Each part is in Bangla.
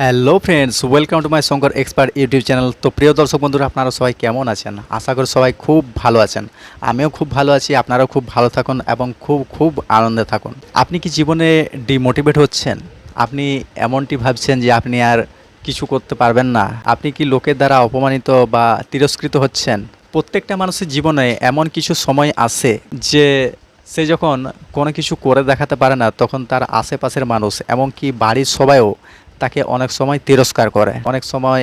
Hello friends welcome to my Shankar expert YouTube channel তো প্রিয় দর্শক বন্ধুরা, আপনারা সবাই কেমন আছেন? আশা করি সবাই খুব ভালো আছেন। আমিও খুব ভালো আছি, আপনারাও খুব ভালো থাকুন এবং খুব খুব আনন্দে থাকুন। আপনি কি জীবনে ডিমোটিভেট হচ্ছেন? আপনি এমনটি ভাবছেন যে আপনি আর কিছু করতে পারবেন না। আপনি কি লোকের দ্বারা অপমানিত বা তিরস্কৃত হচ্ছেন? প্রত্যেকটা মানুষের জীবনে এমন কিছু সময় আসে যে সে যখন কোনো কিছু করে দেখাতে পারে না, তখন তার আশেপাশের মানুষ, এমনকি বাড়ির সবাইও তাকে অনেক সময় তিরস্কার করে। অনেক সময়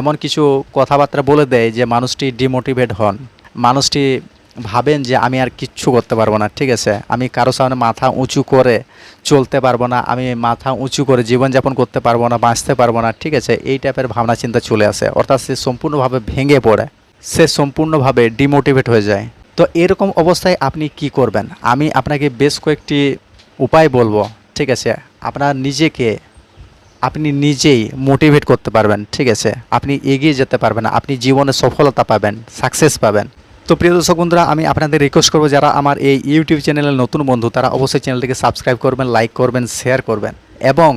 এমন কিছু কথাবার্তা বলে দেয় যে মানুষটি ডিমোটিভেট হন। মানুষটি ভাবেন যে আমি আর কিচ্ছু করতে পারব না, ঠিক আছে? আমি কারও সামনে মাথা উঁচু করে চলতে পারব না, আমি মাথা উঁচু করে জীবনযাপন করতে পারব না, বাঁচতে পারব না, ঠিক আছে? এই টাইপের ভাবনা চিন্তা চলে আসে। অর্থাৎ সে সম্পূর্ণভাবে ভেঙে পড়ে। সে সম্পূর্ণভাবে ডিমোটিভেট হয়ে যায়। তো এরকম অবস্থায় আপনি কি করবেন? আমি আপনাকে বেশ কয়েকটি উপায় বলব, ঠিক আছে? আপনার নিজেকে আপনি নিজেই মোটিভেট করতে পারবেন, ঠিক আছে? আপনি এগিয়ে যেতে পারবেন আপনি জীবনে সফলতা পাবেন সাকসেস পাবেন। তো প্রিয় দর্শক বন্ধুরা, আমি আপনাদের রিকোয়েস্ট করব যারা আমার এই ইউটিউব চ্যানেলের নতুন বন্ধু, তারা অবশ্যই চ্যানেলটিকে সাবস্ক্রাইব করবেন লাইক করবেন শেয়ার করবেন। এবং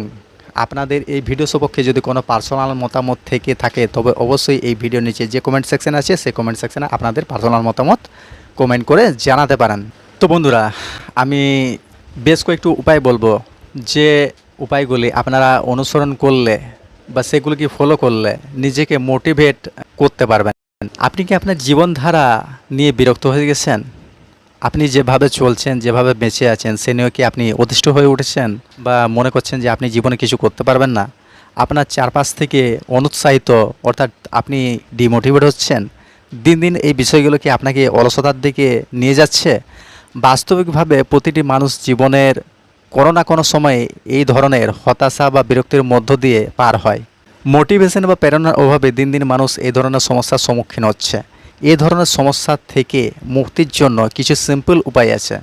আপনাদের এই ভিডিও সপক্ষে যদি কোনো পার্সোনাল মতামত থেকে থাকে, তবে অবশ্যই এই ভিডিও নিচে যে কমেন্ট সেকশন আছে, সেই কমেন্ট সেকশনে আপনাদের পার্সোনাল মতামত কমেন্ট করে জানাতে পারেন। তো বন্ধুরা, আমি বেশ কয়েকটু উপায় বলব যে উপায়গুলি আপনারা অনুসরণ করলে বা সেগুলিকে ফলো করলে নিজেকে মোটিভেট করতে পারবেন। আপনি কি আপনার জীবনধারা নিয়ে বিরক্ত হয়ে গেছেন? আপনি যেভাবে চলছেন, যেভাবে বেঁচে আছেন, সে নিয়ে কি আপনি অতিষ্ঠ হয়ে উঠেছেন? বা মনে করছেন যে আপনি জীবনে কিছু করতে পারবেন না? আপনার চারপাশ থেকে অনুৎসাহিত অর্থাৎ আপনি ডিমোটিভেট হচ্ছেন? দিন দিন এই বিষয়গুলো কি আপনাকে অলসতার দিকে নিয়ে যাচ্ছে? বাস্তবিকভাবে প্রতিটি মানুষ জীবনের কোনো না কোনো সময়ে এই ধরনের হতাশা বা বিরক্তির মধ্য দিয়ে পার হয়। মোটিভেশন বা প্রেরণার অভাবে দিন দিন মানুষ এই ধরনের সমস্যার সম্মুখীন হচ্ছে। এই ধরনের সমস্যা থেকে মুক্তির জন্য কিছু সিম্পল উপায় আছে,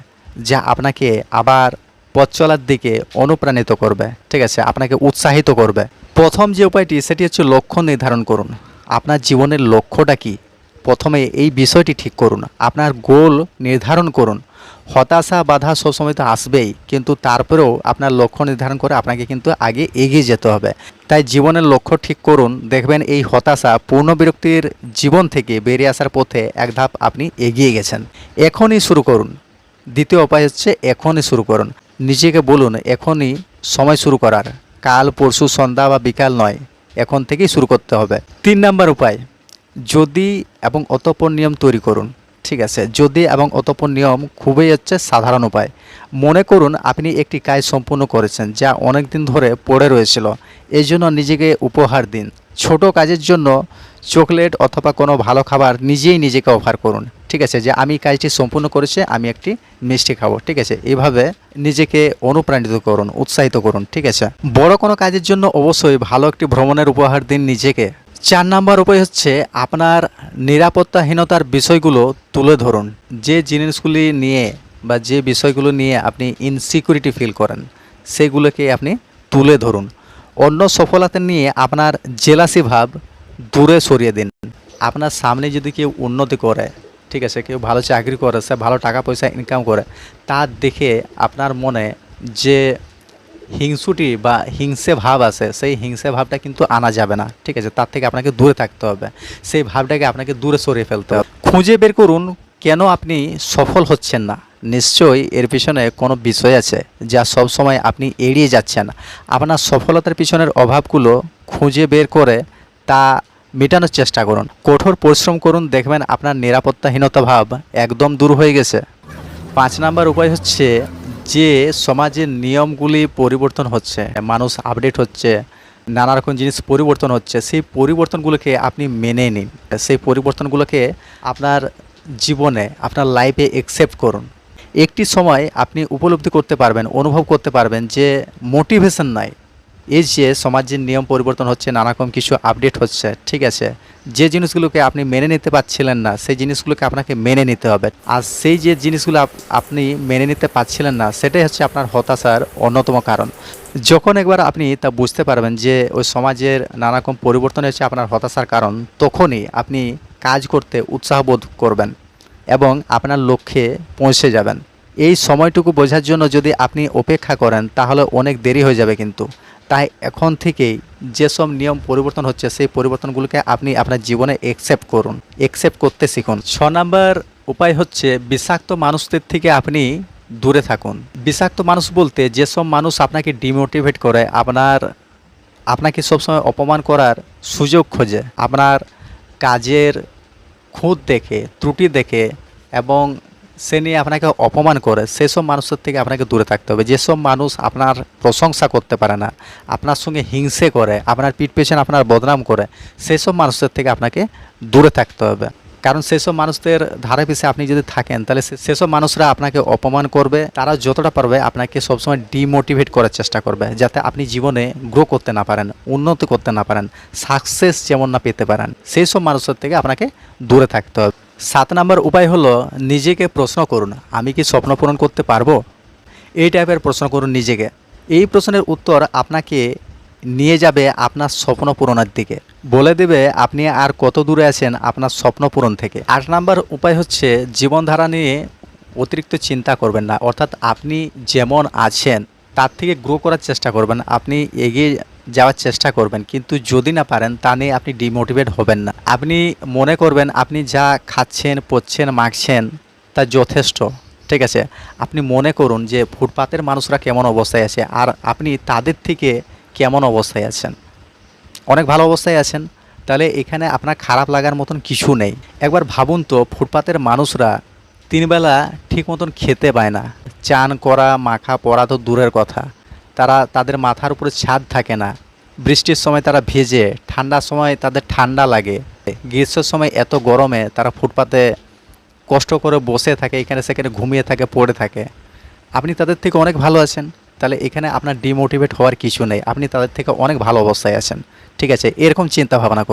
যা আপনাকে আবার পথ চলার দিকে অনুপ্রাণিত করবে। ঠিক আছে, আপনাকে উৎসাহিত করবে। প্রথম যে উপায়টি, সেটি হচ্ছে লক্ষ্য নির্ধারণ করুন। আপনার জীবনের লক্ষ্যটা কি? প্রথমে এই বিষয়টি ঠিক করুন। আপনার গোল নির্ধারণ করুন। হতাশা, বাধা সবসময় তো আসবেই, কিন্তু তারপরেও আপনার লক্ষ্য নির্ধারণ করে আপনাকে কিন্তু আগে এগিয়ে যেতে হবে। তাই জীবনের লক্ষ্য ঠিক করুন, দেখবেন এই হতাশা পূর্ণ বিরক্তির জীবন থেকে বেরিয়ে আসার পথে এক ধাপ আপনি এগিয়ে গেছেন। এখনই শুরু করুন। দ্বিতীয় উপায় হচ্ছে এখনই শুরু করুন। নিজেকে বলুন, এখনই সময় শুরু করার। কাল, পরশু, সন্ধ্যা বা বিকাল নয়। এখন থেকেই শুরু করতে হবে। তিন নাম্বার উপায়, যদি এবং অতপর নিয়ম তৈরি করুন। ঠিক আছে, যদি এবং অতপর নিয়ম খুবই হচ্ছে সাধারণ উপায়। মনে করুন আপনি একটি কাজ সম্পূর্ণ করেছেন যা অনেক দিন ধরে পড়ে রয়েছিল, এই জন্য নিজেকে উপহার দিন। ছোট কাজের জন্য চকলেট অথবা কোনো ভালো খাবার নিজেই নিজেকে অফার করুন। ঠিক আছে, যে আমি কাজটি সম্পূর্ণ করেছি, আমি একটি মিষ্টি খাব। ঠিক আছে, এভাবে নিজেকে অনুপ্রাণিত করুন, উৎসাহিত করুন। ঠিক আছে, বড় কোনো কাজের জন্য অবশ্যই ভালো একটি ভ্রমণের উপহার দিন নিজেকে। চার নাম্বার উপায় হচ্ছে আপনার নিরাপত্তাহীনতার বিষয়গুলো তুলে ধরুন। যে জিনিসগুলি নিয়ে বা যে বিষয়গুলো নিয়ে আপনি ইনসিকিউরিটি ফিল করেন, সেগুলোকে আপনি তুলে ধরুন। অন্য সফলতা নিয়ে আপনার জেলাসি ভাব দূরে সরিয়ে দিন। আপনার সামনে যদি কেউ উন্নতি করে, ঠিক আছে, কেউ ভালো চাকরি করে, সে ভালো টাকা পয়সা ইনকাম করে, তা দেখে আপনার মনে যে হিংসুটি বা হিংসে ভাব আছে, সেই হিংসে ভাবটা কিন্তু আনা যাবে না। ঠিক আছে, তার থেকে আপনাকে দূরে থাকতে হবে। সেই ভাবটাকে আপনাকে দূরে সরিয়ে ফেলতে হবে। খুঁজে বের করুন কেন আপনি সফল হচ্ছেন না। নিশ্চয়ই এর পিছনে কোনো বিষয় আছে যা সব সময় আপনি এড়িয়ে যাচ্ছেন। আপনার সফলতার পিছনের অভাবগুলো খুঁজে বের করে তা মেটানোর চেষ্টা করুন। কঠোর পরিশ্রম করুন, দেখবেন আপনার নিরাপত্তাহীনতা ভাব একদম দূর হয়ে গেছে। পাঁচ নাম্বার উপায় হচ্ছে যে সমাজের নিয়মগুলি পরিবর্তন হচ্ছে, মানুষ আপডেট হচ্ছে, নানা রকম জিনিস পরিবর্তন হচ্ছে, সেই পরিবর্তনগুলোকে আপনি মেনে নিন। সেই পরিবর্তনগুলোকে আপনার জীবনে, আপনার লাইফে অ্যাকসেপ্ট করুন। একটি সময় আপনি উপলব্ধি করতে পারবেন, অনুভব করতে পারবেন যে মোটিভেশন নাই। এই যে সমাজের নিয়ম পরিবর্তন হচ্ছে নানা রকম কিছু আপডেট হচ্ছে, ঠিক আছে? যে জিনিসগুলোকে আপনি মেনে নিতে পারছিলেন না, সেই জিনিসগুলোকে আপনাকে মেনে নিতে হবে। আর সেই যে জিনিসগুলো আপনি মেনে নিতে পারছিলেন না, সেটাই হচ্ছে আপনার হতাশার অন্যতম কারণ। যখন একবার আপনি তা বুঝতে পারবেন যে ওই সমাজের নানারকম পরিবর্তন হচ্ছে আপনার হতাশার কারণ, তখনই আপনি কাজ করতে উৎসাহ বোধ করবেন এবং আপনার লক্ষ্যে পৌঁছে যাবেন। এই সময়টুকু বোঝার জন্য যদি আপনি অপেক্ষা করেন, তাহলে অনেক দেরি হয়ে যাবে কিন্তু। তাই এখন থেকেই যেসব নিয়ম পরিবর্তন হচ্ছে, সেই পরিবর্তনগুলোকে আপনি আপনার জীবনে অ্যাকসেপ্ট করুন। অ্যাকসেপ্ট করতে শিখুন। ছ নম্বর উপায় হচ্ছে বিষাক্ত মানুষদের থেকে আপনি দূরে থাকুন। বিষাক্ত মানুষ বলতে যেসব মানুষ আপনাকে ডিমোটিভেট করে, আপনার, আপনাকে সবসময় অপমান করার সুযোগ খোঁজে। আপনার কাজের খুঁত দেখে, ত্রুটি দেখে এবং সে নিয়ে আপনাকে অপমান করে সেসব মানুষের থেকে আপনাকে দূরে থাকতে হবে। যেসব মানুষ আপনার প্রশংসা করতে পারে না, আপনার সঙ্গে হিংসে করে, আপনার পিঠ পেছনে আপনার বদনাম করে সেসব মানুষের থেকে আপনাকে দূরে থাকতে হবে। কারণ সেসব মানুষদের ধারে পিছে আপনি যদি থাকেন, তাহলে সেসব মানুষরা আপনাকে অপমান করবে, তারা যতটা পারবে আপনাকে সবসময় ডিমোটিভেট করার চেষ্টা করবে, যাতে আপনি জীবনে গ্রো করতে না পারেন, উন্নতি করতে না পারেন সাকসেস যেমন না পেতে পারেন সেই সব মানুষের থেকে আপনাকে দূরে থাকতে হবে। সাত নম্বর উপায় হলো নিজেকে প্রশ্ন করুন, আমি কি স্বপ্ন পূরণ করতে পারব? এই টাইপের প্রশ্ন করুন নিজেকে। এই প্রশ্নের উত্তর আপনাকে নিয়ে যাবে আপনার স্বপ্ন পূরণের দিকে। বলে দেবে, আপনি আর কত দূরে আছেন আপনার স্বপ্ন পূরণ থেকে? আট নাম্বার উপায় হচ্ছে জীবনধারা নিয়ে অতিরিক্ত চিন্তা করবেন না। অর্থাৎ আপনি যেমন আছেন, তার থেকে গ্রো করার চেষ্টা করবেন। আপনি এগিয়ে যাওয়ার চেষ্টা করবেন। কিন্তু যদি না পারেন, তা নিয়ে আপনি ডিমোটিভেট হবেন না। আপনি মনে করবেন, আপনি যা খাচ্ছেন, পড়ছেন, মাখছেন, তা যথেষ্ট। ঠিক আছে? আপনি মনে করুন যে ফুটপাতের মানুষরা কেমন অবস্থায় আছে, আর আপনি তাদের থেকে কেমন অবস্থায় আছেন। অনেক ভালো অবস্থায় আছেন, তাহলে এখানে আপনার খারাপ লাগার মতন কিছু নেই। একবার ভাবুন তো, ফুটপাতের মানুষরা তিনবেলা ঠিক মতন খেতে পায় না। চান করা, মাখা পরা তো দূরের কথা। তারা তাদের মাথার উপরে ছাদ থাকে না। বৃষ্টির সময় তারা ভেজে, ঠান্ডার সময় তাদের ঠান্ডা লাগে। গ্রীষ্মের সময় এত গরমে তারা ফুটপাতে কষ্ট করে বসে থাকে, এখানে সেখানে ঘুমিয়ে থাকে, পড়ে থাকে। আপনি তাদের থেকে অনেক ভালো আছেন। তাহলে এখানে আপনার ডিমোটিভেট হওয়ার কিছু নেই। আপনি তাদের থেকে অনেক ভালো অবস্থায় আছেন। ঠিক আছে, এরকম চিন্তা ভাবনা করুন।